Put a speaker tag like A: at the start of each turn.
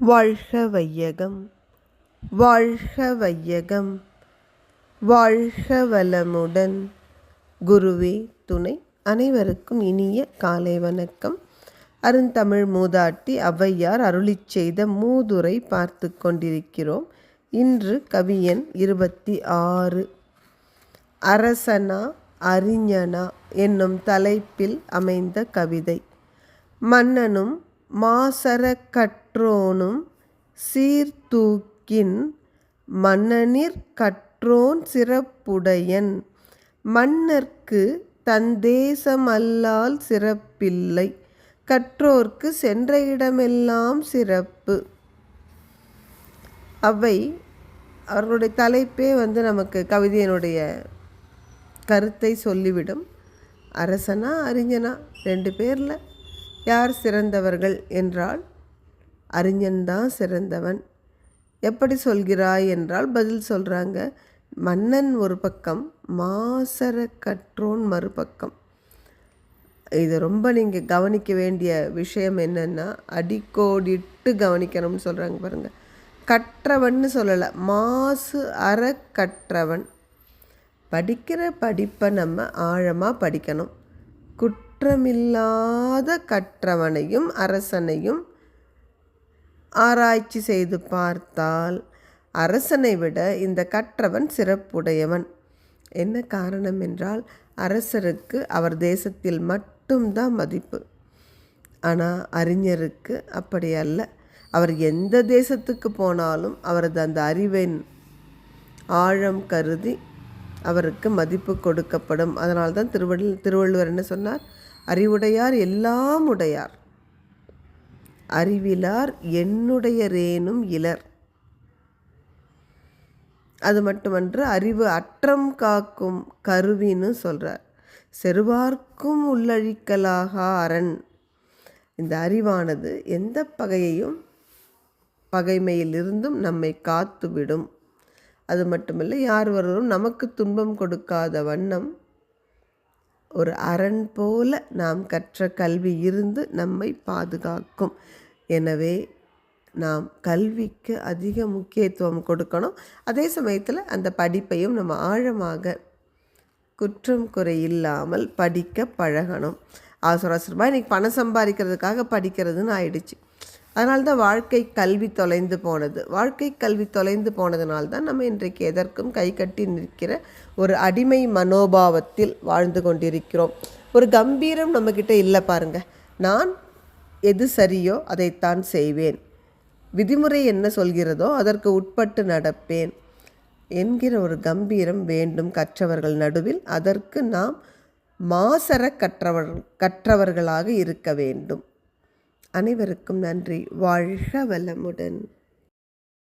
A: வாழ்க வையகம் வாழ்க வையகம் வாழ்க வளமுடன். குருவே துணை அனைவருக்கும் இனிய காலை வணக்கம். அருந்தமிழ் மூதாட்டி ஔவையார் அருளிச் செய்த மூதுரை பார்த்து கொண்டிருக்கிறோம். இன்று கவியன் இருபத்தி ஆறு. அரசனா அறிஞனா என்னும் தலைப்பில் அமைந்த கவிதை. மன்னனும் மாசரக்கட் கற்றோனும் சீர்தூக்கின் மன்னனிற் கற்றோன் சிறப்புடையன். மன்னர்க்கு தந்தேசமல்லால் சிறப்பில்லை. கற்றோர்க்கு சென்ற இடமெல்லாம் சிறப்பு. அவை அவர்களுடைய தலைப்பே வந்து நமக்கு கவிதையினுடைய கருத்தை சொல்லிவிடும். அரசனா அறிஞனா ரெண்டு பேரில் யார் சிறந்தவர்கள் என்றால் அறிஞன்தான் சிறந்தவன். எப்படி சொல்கிறாய் என்றால் பதில் சொல்கிறாங்க மன்னன் ஒரு பக்கம் மாசர கற்றோன் மறுபக்கம். இது ரொம்ப நீங்கள் கவனிக்க வேண்டிய விஷயம் என்னென்னா அடிக்கோடிட்டு கவனிக்கணும்னு சொல்கிறாங்க பாருங்கள் கற்றவன்னு சொல்லலை மாசு அற கற்றவன் படிக்கிற படிப்பை நம்ம ஆழமாக படிக்கணும். குற்றமில்லாத கற்றவனையும் அரசனையும் ஆராய்ச்சி செய்து பார்த்தால் அரசனை விட இந்த கற்றவன் சிறப்புடையவன். என்ன காரணம் என்றால் அரசருக்கு அவர் தேசத்தில் மட்டும்தான் மதிப்பு. ஆனால் அறிஞருக்கு அப்படி அல்ல. அவர் எந்த தேசத்துக்கு போனாலும் அவரது அந்த அறிவின் ஆழம் கருதி அவருக்கு மதிப்பு கொடுக்கப்படும். அதனால்தான் தான் திருவள்ளு திருவள்ளுவர் என்ன சொன்னார்? அறிவுடையார் எல்லாம் உடையார். அறிவிலார் என்னுடைய ரேனும் இலர். அது மட்டுமன்று அறிவு அற்றம் காக்கும் கருவின்னு சொல்கிறார் செருவார்க்கும் உள்ளழிக்கலாக அரண். இந்த அறிவானது எந்த பகையையும் பகைமையிலிருந்தும் நம்மை காத்துவிடும். அது மட்டுமல்ல யார் ஒருவரும் நமக்கு துன்பம் கொடுக்காத வண்ணம். ஒரு அரண் போல நாம் கற்ற கல்வி இருந்து நம்மை பாதுகாக்கும். எனவே நாம் கல்விக்கு அதிக முக்கியத்துவம் கொடுக்கணும். அதே சமயத்தில் அந்த படிப்பையும் நம்ம ஆழமாக குற்றம் குறை இல்லாமல் படிக்க பழகணும். அவசர அவசரமாக இன்றைக்கி பணம் சம்பாதிக்கிறதுக்காக படிக்கிறதுன்னு ஆயிடுச்சு. அதனால தான் வாழ்க்கை கல்வி தொலைந்து போனது. வாழ்க்கை கல்வி தொலைந்து போனதுனால தான் நம்ம இன்றைக்கு எதற்கும் கை கட்டி நிற்கிற ஒரு அடிமை மனோபாவத்தில் வாழ்ந்து கொண்டிருக்கிறோம். ஒரு கம்பீரம் நம்மக்கிட்ட இல்லை பாருங்கள் நான் எது சரியோ அதைத்தான் செய்வேன். விதிமுறை என்ன சொல்கிறதோ அதற்கு உட்பட்டு நடப்பேன். என்கிற ஒரு கம்பீரம் வேண்டும் கற்றவர்கள் நடுவில். அதற்கு நாம் மாசர கற்றவர் கற்றவர்களாக இருக்க வேண்டும். அனைவருக்கும் நன்றி. வாழ்க வளமுடன்.